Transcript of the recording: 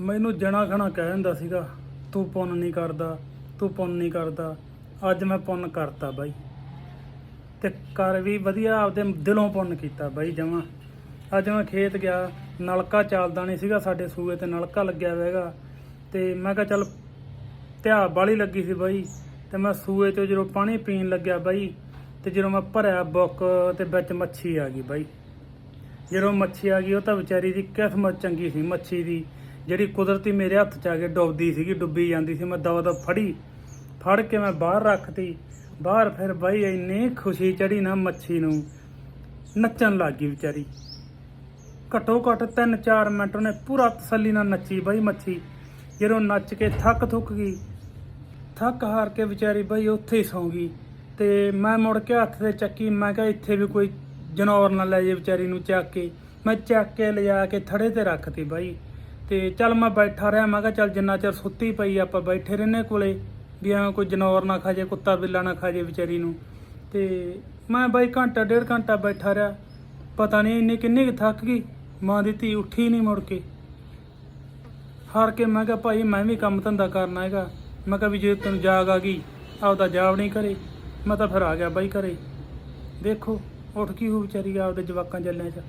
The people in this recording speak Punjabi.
ਮੈਨੂੰ ਜਣਾ ਖਣਾ ਕਹਿ ਦਿੰਦਾ ਸੀਗਾ, ਤੂੰ ਪੁੰਨ ਨਹੀਂ ਕਰਦਾ, ਤੂੰ ਪੁੰਨ ਨਹੀਂ ਕਰਦਾ, ਅੱਜ ਮੈਂ ਪੁੰਨ ਕਰਤਾ ਬਾਈ। ਤੇ ਕਰ ਵੀ ਵਧੀਆ ਆਪਦੇ ਦਿਲੋਂ ਪੁੰਨ ਕੀਤਾ ਬਾਈ ਜਮਾ। ਅੱਜ ਮੈਂ ਖੇਤ ਗਿਆ, ਨਲਕਾ ਚੱਲਦਾ ਨਹੀਂ ਸੀਗਾ ਸਾਡੇ ਸੂਏ ਤੇ, ਨਲਕਾ ਲੱਗਿਆ ਹੋਵੇਗਾ ਤੇ ਮੈਂ ਕਿਹਾ ਚੱਲ ਧਿਆ ਵਾਲੀ ਲੱਗੀ ਸੀ ਬਾਈ। ਤੇ ਮੈਂ ਸੂਏ ਤੋਂ ਜਦੋਂ ਪਾਣੀ ਪੀਣ ਲੱਗਿਆ ਬਾਈ, ਤੇ ਜਦੋਂ ਮੈਂ ਭਰਿਆ ਬੁੱਕ ਤੇ ਵਿੱਚ ਮੱਛੀ ਆ ਗਈ ਬਾਈ। ਜਦੋਂ ਮੱਛੀ ਆ ਗਈ, ਉਹ ਤਾਂ ਵਿਚਾਰੀ ਦੀ ਕਿਸਮਤ ਚੰਗੀ ਸੀ, ਮੱਛੀ ਦੀ। ਜਿਹੜੀ ਕੁਦਰਤੀ ਮੇਰੇ ਹੱਥ 'ਚ ਆ ਕੇ ਡੁੱਬਦੀ ਸੀਗੀ, ਡੁੱਬੀ ਜਾਂਦੀ ਸੀ, ਮੈਂ ਦਵਾ ਦਾ ਫੜੀ, ਫੜ ਕੇ ਮੈਂ ਬਾਹਰ ਰੱਖਤੀ। ਬਾਹਰ ਫਿਰ ਬਾਈ ਇੰਨੀ ਖੁਸ਼ੀ ਚੜੀ ਨਾ ਮੱਛੀ ਨੂੰ, ਨੱਚਣ ਲੱਗ ਗਈ ਵਿਚਾਰੀ। ਘੱਟੋ ਘੱਟ 3-4 ਮਿੰਟ ਉਹਨੇ ਪੂਰਾ ਤਸੱਲੀ ਨਾਲ ਨੱਚੀ ਬਾਈ ਮੱਛੀ। ਜਦੋਂ ਨੱਚ ਕੇ ਥੱਕ ਥੁੱਕ ਗਈ। ਥੱਕ ਹਾਰ ਕੇ ਵਿਚਾਰੀ ਬਾਈ ਉੱਥੇ ਹੀ ਸੌਂ ਗਈ। ਤੇ ਮੈਂ ਮੁੜ ਕੇ ਹੱਥ ਤੇ ਚੱਕੀ, ਮੈਂ ਕਿਹਾ ਇੱਥੇ ਵੀ ਕੋਈ ਜਨੌਰ ਨਾ ਲੈ ਜੇ ਵਿਚਾਰੀ ਨੂੰ ਚੱਕ ਕੇ। ਮੈਂ ਚੱਕ ਕੇ ਲਿਜਾ ਕੇ ਥੜੇ ਤੇ ਰੱਖਤੀ ਬਾਈ। ਤੇ ਚੱਲ ਮੈਂ ਬੈਠਾ ਰਿਹਾ, ਮੈਂ ਕਿਹਾ ਚੱਲ ਜਿੰਨਾ ਚਿਰ ਸੁੱਤੀ ਪਈ ਆਪਾਂ ਬੈਠੇ ਰਹਿੰਨੇ ਕੋਲੇ, ਵੀ ਐਵੇਂ ਕੋਈ ਜਨੌਰ ਨਾ ਖਾ ਜੇ ਕੁੱਤਾ ਬਿੱਲਾ ਨਾ ਖਾ ਜੇ ਵਿਚਾਰੀ ਨੂੰ। ਤੇ ਮੈਂ ਬਾਈ ਘੰਟਾ, ਡੇਢ ਘੰਟਾ ਬੈਠਾ ਰਿਹਾ, ਪਤਾ ਨਹੀਂ ਇੰਨੀ ਕਿੰਨੀ ਕੁ ਥੱਕ ਗਈ, ਮਾਂ ਦੀ ਧੀ ਉੱਠੀ ਨਹੀਂ ਮੁੜ ਕੇ। ਹਾਰ ਕੇ ਮੈਂ ਕਿਹਾ, ਭਾਈ, ਮੈਂ ਵੀ ਕੰਮ ਧੰਦਾ ਕਰਨਾ ਹੈਗਾ। ਮੈਂ ਕਿਹਾ, ਵੀ ਜੇ ਤੈਨੂੰ ਜਾਗ ਆ ਗਈ, ਆਪਦਾ ਜਾਵ ਨਹੀਂ ਕਰੇ ਮੈਂ ਤਾਂ ਫਿਰ ਆ ਗਿਆ ਬਾਈ ਘਰੇ। ਦੇਖੋ, ਉੱਠ ਕੀ ਹੋ ਵਿਚਾਰੀ ਆਪਦੇ ਜਵਾਕਾਂ ਜੱਲਿਆਂ 'ਚ।